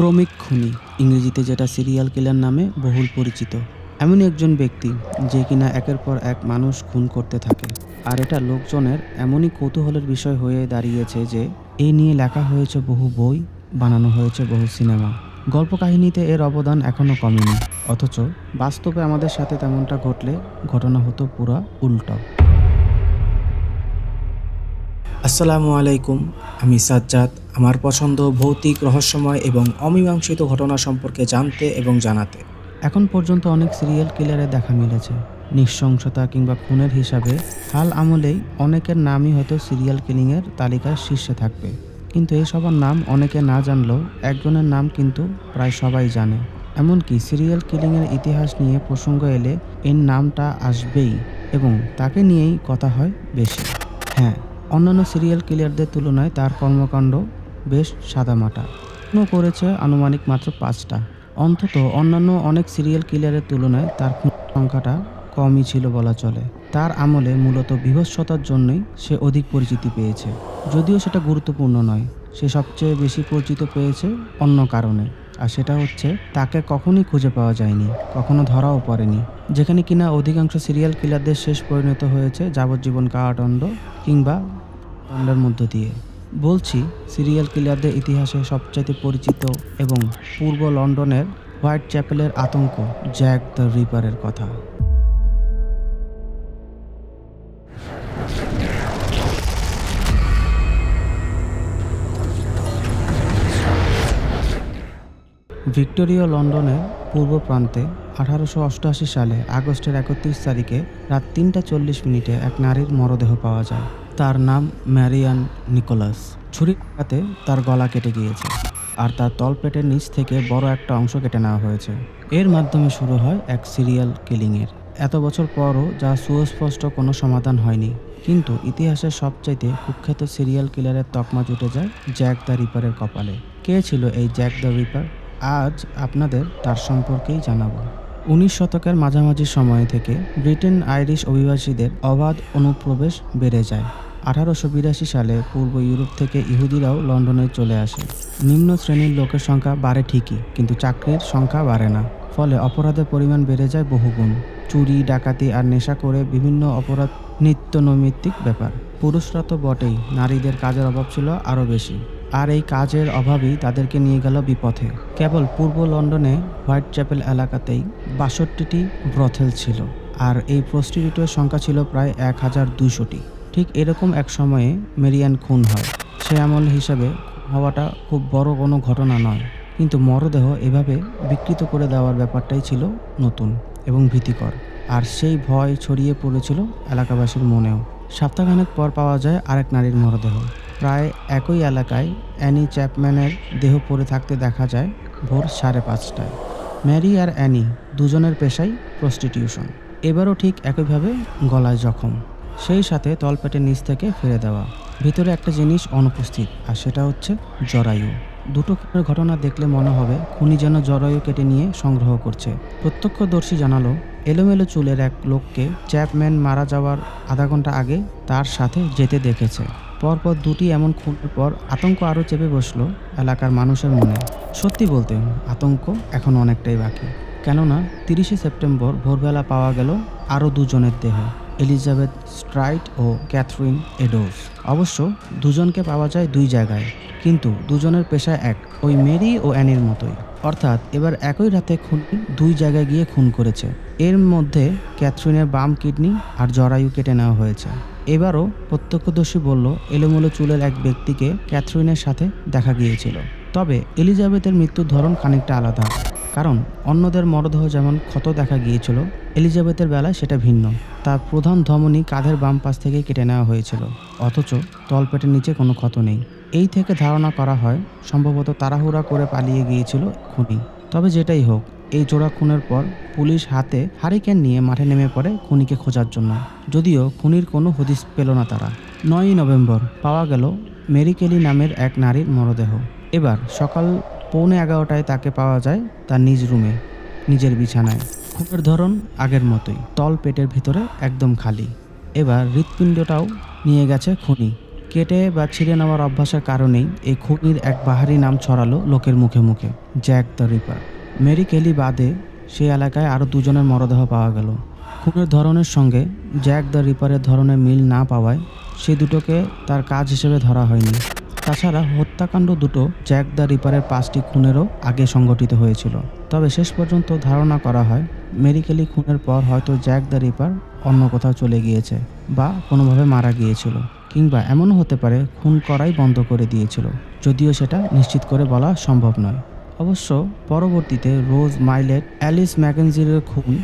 ক্রমিক খুনি, ইংরেজিতে যেটা সিরিয়াল কিলার নামে বহুল পরিচিত। এমনই একজন ব্যক্তি, যে কিনা একের পর এক মানুষ খুন করতে থাকে। আর এটা লোকজনের এমনই কৌতূহলের বিষয় হয়ে দাঁড়িয়েছে যে এই নিয়ে লেখা হয়েছে বহু বই, বানানো হয়েছে বহু সিনেমা। গল্প কাহিনীতে এর অবদান এখনও কমেনি, অথচ বাস্তবে আমাদের সাথে তেমনটা ঘটলে ঘটনা হতো পুরা উল্টো। আসসালামু আলাইকুম। আমি সাজ্জাদ। আমার পছন্দ ভৌতিক, রহস্যময় এবং অমীমাংসিত ঘটনা সম্পর্কে জানতে এবং জানাতে। এখন পর্যন্ত অনেক সিরিয়াল কিলারে দেখা মিলেছে। নৃশংসতা কিংবা খুনের হিসাবে হাল আমলেই অনেকের নামই হয়তো সিরিয়াল কিলিংয়ের তালিকার শীর্ষে থাকবে। কিন্তু এই সবার নাম অনেকে না জানলেও একজনের নাম কিন্তু প্রায় সবাই জানে। এমনকি সিরিয়াল কিলিংয়ের ইতিহাস নিয়ে প্রসঙ্গ এলে এর নামটা আসবেই এবং তাকে নিয়েই কথা হয় বেশি। হ্যাঁ অন্যান্য সিরিয়াল কিলারদের তুলনায় তার কর্মকাণ্ড বেশ সাদামাটা। খুনও করেছে আনুমানিক মাত্র পাঁচটা। অন্তত অন্যান্য অনেক সিরিয়াল কিলারের তুলনায় তার খুন সংখ্যাটা কমই ছিল বলা চলে। তার আমলে মূলত বিভৎসতার জন্যই সে অধিক পরিচিতি পেয়েছে। যদিও সেটা গুরুত্বপূর্ণ নয়, সে সবচেয়ে বেশি পরিচিত পেয়েছে অন্য কারণে। আর সেটা হচ্ছে, তাকে কখনই খুঁজে পাওয়া যায়নি, কখনো ধরাও পড়েনি। যেখানে কিনা অধিকাংশ সিরিয়াল কিলারদের শেষ পরিণত হয়েছে যাবজ্জীবন কারাদণ্ড কিংবা দণ্ডের মধ্য দিয়ে। বলছি সিরিয়াল কিলারদের ইতিহাসে সবচাইতে পরিচিত এবং পূর্ব লন্ডনের হোয়াইট চ্যাপেলের আতঙ্ক, জ্যাক দ্য রিপারের কথা। ভিক্টোরীয় লন্ডনের পূর্ব প্রান্তে আঠারোশো অষ্টআশি সালে আগস্টের একত্রিশ তারিখে রাত তিনটা চল্লিশ মিনিটে এক নারীর মরদেহ পাওয়া যায়। তার নাম ম্যারিয়ান নিকোলাস। ছুরিকাতে তার গলা কেটে গিয়েছে আর তার তলপেটের নিচ থেকে বড় একটা অংশ কেটে নেওয়া হয়েছে। এর মাধ্যমে শুরু হয় এক সিরিয়াল কিলিংয়ের। এত বছর পরও যা সুস্পষ্ট কোনো সমাধান হয়নি। কিন্তু ইতিহাসের সবচাইতে কুখ্যাত সিরিয়াল কিলারের তকমা জুটে যায় জ্যাক দ্য রিপারের কপালে। কে ছিল এই জ্যাক দ্য রিপার? আজ আপনাদের তার সম্পর্কেই জানাব। উনিশ শতকের মাঝামাঝি সময় থেকে ব্রিটেন আইরিশ অভিবাসীদের অবাধ অনুপ্রবেশ বেড়ে যায়। আঠারোশো বিরাশি সালে পূর্ব ইউরোপ থেকে ইহুদিরাও লন্ডনে চলে আসে। নিম্ন শ্রেণির লোকের সংখ্যা বাড়ে ঠিকই, কিন্তু চাকরির সংখ্যা বাড়ে না। ফলে অপরাধের পরিমাণ বেড়ে যায় বহুগুণ। চুরি, ডাকাতি আর নেশা করে বিভিন্ন অপরাধ নিত্য নৈমিত্তিক ব্যাপার। পুরুষরা তো বটেই, নারীদের কাজের অভাব ছিল আরও বেশি। আর এই কাজের অভাবই তাদেরকে নিয়ে গেল বিপথে। কেবল পূর্ব লন্ডনে হোয়াইট চ্যাপেল এলাকাতেই বাষট্টিটি ব্রথেল ছিল, আর এই প্রস্টিটিউটের সংখ্যা ছিল প্রায় এক হাজার দুইশোটি। ঠিক এরকম এক সময়ে মেরিয়ান খুন হয়। সে আমল হিসাবে হওয়াটা খুব বড় কোনো ঘটনা নয়, কিন্তু মরদেহ এভাবে বিকৃত করে দেওয়ার ব্যাপারটাই ছিল নতুন এবং ভীতিকর, আর সেই ভয় ছড়িয়ে পড়েছিল এলাকাবাসীর মনেও। সপ্তাহখানেক পর পাওয়া যায় আরেক নারীর মরদেহ। প্রায় একই এলাকায় অ্যানি চ্যাপম্যানের দেহ পড়ে থাকতে দেখা যায় ভোর সাড়ে পাঁচটায়। ম্যারি আর অ্যানি দুজনের পেশাই প্রস্টিটিউশন। এবারও ঠিক একইভাবে গলায় জখম। সেই সাথে তলপেটের নিচ থেকে ফেলে দেওয়া। ভিতরে একটা জিনিস অনুপস্থিত, আর সেটা হচ্ছে জরায়ু। দুটো ঘটনা দেখলে মনে হবে খুনি যেন জরায়ু কেটে নিয়ে সংগ্রহ করছে। প্রত্যক্ষদর্শী জানালো, এলোমেলো চুলের এক লোককে চ্যাপম্যান মারা যাওয়ার আধা ঘণ্টা আগে তার সাথে যেতে দেখেছে। পরপর দুটি এমন খুনের পর আতঙ্ক আরও চেপে বসল এলাকার মানুষের মনে। সত্যি বলতে, আতঙ্ক এখন অনেকটাই বাকি। কেননা, তিরিশে সেপ্টেম্বর ভোরবেলা পাওয়া গেল আরও দুজনের দেহ, এলিজাবেথ স্ট্রাইট ও ক্যাথরিন এডোস অবশ্য দুজনকে পাওয়া যায় দুই জায়গায়, কিন্তু দুজনের পেশা এক, ওই মেরি ও অ্যানির মতোই। অর্থাৎ এবার একই রাতে খুন দুই জায়গায় গিয়ে খুন করেছে। এর মধ্যে ক্যাথরিনের বাম কিডনি আর জরায়ু কেটে নেওয়া হয়েছে। এবারও প্রত্যক্ষদর্শী বলল, এলোমেলো চুলের এক ব্যক্তিকে ক্যাথরিনের সাথে দেখা গিয়েছিল। তবে এলিজাবেথের মৃত্যুর ধরন খানিকটা আলাদা, কারণ অন্যদের মরদেহ যেমন ক্ষত দেখা গিয়েছিল, এলিজাবেথের বেলায় সেটা ভিন্ন। তার প্রধান ধমনী কাঁধের বাম পাশ থেকে কেটে নেওয়া হয়েছিল, অথচ তলপেটের নিচে কোনো ক্ষত নেই। এই থেকে ধারণা করা হয়, সম্ভবত তাড়াহুড়া করে পালিয়ে গিয়েছিল খুনি। তবে যেটাই হোক এই জোড়া খুনের পর পুলিশ হাতে হারিকেন নিয়ে মাঠে নেমে পড়ে খুনিকে খোঁজার জন্য। যদিও খুনির কোনো হদিস পেল না তারা। নয়ই নভেম্বর পাওয়া গেল মেরি কেলি নামের এক নারীর মরদেহ। এবার সকাল পৌনে এগারোটায় তাকে পাওয়া যায় তার নিজ রুমে, নিজের বিছানায়। খুনের ধরন আগের মতোই, তল পেটের ভিতরে একদম খালি। এবার হৃৎপিণ্ডটাও নিয়ে গেছে খুনি। কেটে বা ছিঁড়ে নেওয়ার অভ্যাসের কারণেই এই খুনির এক বাহারি নাম ছড়ালো লোকের মুখে মুখে, Jack the Ripper. Mary Kelly বাদে সেই এলাকায় আরও দুজনের মরদেহ পাওয়া গেল। খুনের ধরনের সঙ্গে জ্যাক দ্য রিপারের ধরনের মিল না পাওয়ায় সেই দুটোকে তার কাজ হিসেবে ধরা হয়নি। তাছাড়া হত্যাকাণ্ড দুটো জ্যাক দ্য রিপারের পাঁচটি খুনেরও আগে সংগঠিত হয়েছিল। তবে শেষ পর্যন্ত ধারণা করা হয় মেডিকেলি খুনের পর হয়তো জ্যাক দ্য রিপার অন্য কোথাও চলে গিয়েছে বা কোনোভাবে মারা গিয়েছিল, কিংবা এমনও হতে পারে খুন করাই বন্ধ করে দিয়েছিল, যদিও সেটা নিশ্চিত করে বলা সম্ভব নয়। অবশ্য পরবর্তীতে রোজ মাইলেট অ্যালিস ম্যাকেনজিরের খুন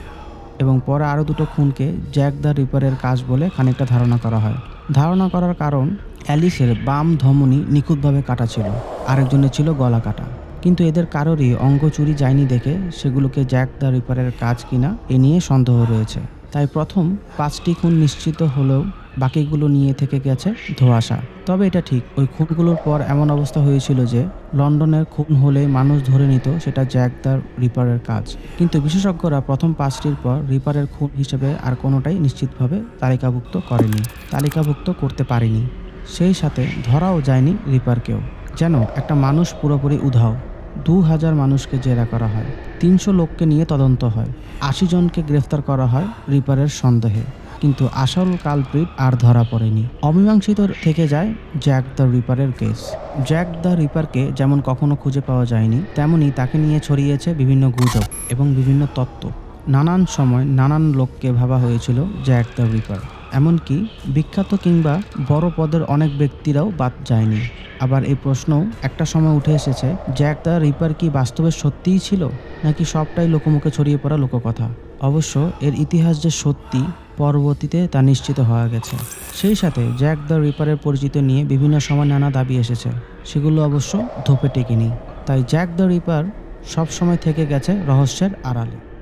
এবং পরে আরও দুটো খুনকে জ্যাক দ্য রিপারের কাজ বলে খানিকটা ধারণা করা হয়। ধারণা করার কারণ অ্যালিসের বাম ধমনী নিখুঁতভাবে কাটা ছিল, আরেকজনের ছিল গলা কাটা। কিন্তু এদের কারোরই অঙ্গ চুরি যায়নি দেখে সেগুলোকে জ্যাক দ্য রিপারের কাজ কিনা এ নিয়ে সন্দেহ রয়েছে। তাই প্রথম পাঁচটি খুন নিশ্চিত হলেও বাকিগুলো নিয়ে থেকে গেছে ধোঁয়াশা। তবে এটা ঠিক, ওই খুনগুলোর পর এমন অবস্থা হয়েছিল যে লন্ডনের খুন হলে মানুষ ধরে নিত সেটা জ্যাক দ্য রিপারের কাজ। কিন্তু বিশেষজ্ঞরা প্রথম পাঁচটির পর রিপারের খুন হিসেবে আর কোনোটাই নিশ্চিতভাবে তালিকাভুক্ত করেনি, তালিকাভুক্ত করতে পারেনি। সেই সাথে ধরাও যায়নি রিপারকেও। যেন একটা মানুষ পুরোপুরি উধাও, দু হাজার মানুষকে জেরা করা হয়, তিনশো লোককে নিয়ে তদন্ত হয়, আশি জনকে গ্রেফতার করা হয় রিপারের সন্দেহে। কিন্তু আসল কালপ্রিট আর ধরা পড়েনি। অমীমাংসিত থেকে যায় জ্যাক দ্য রিপারের কেস জ্যাক দ্য রিপারকে যেমন কখনো খুঁজে পাওয়া যায়নি, তেমনি তাকে নিয়ে ছড়িয়েছে বিভিন্ন গুজব এবং বিভিন্ন তত্ত্ব। নানান সময় নানান লোককে ভাবা হয়েছিল জ্যাক দ্য রিপার এমনকি বিখ্যাত কিংবা বড় পদের অনেক ব্যক্তিরাও বাদ যায়নি। আবার এই প্রশ্নও একটা সময় উঠে এসেছে জ্যাক দ্য রিপার কি বাস্তবে সত্যিই ছিল? নাকি সবটাই লোকমুখে ছড়িয়ে পড়া লোককথা? অবশ্য এর ইতিহাস যে সত্যি পরবর্তীতে তা নিশ্চিত হওয়া গেছে। সেই সাথে জ্যাক দ্য রিপারের পরিচিত নিয়ে বিভিন্ন সময় নানা দাবি এসেছে। সেগুলো অবশ্য ধোপে টেকেনি তাই জ্যাক দ্য রিপার সবসময় থেকে গেছে রহস্যের আড়ালে।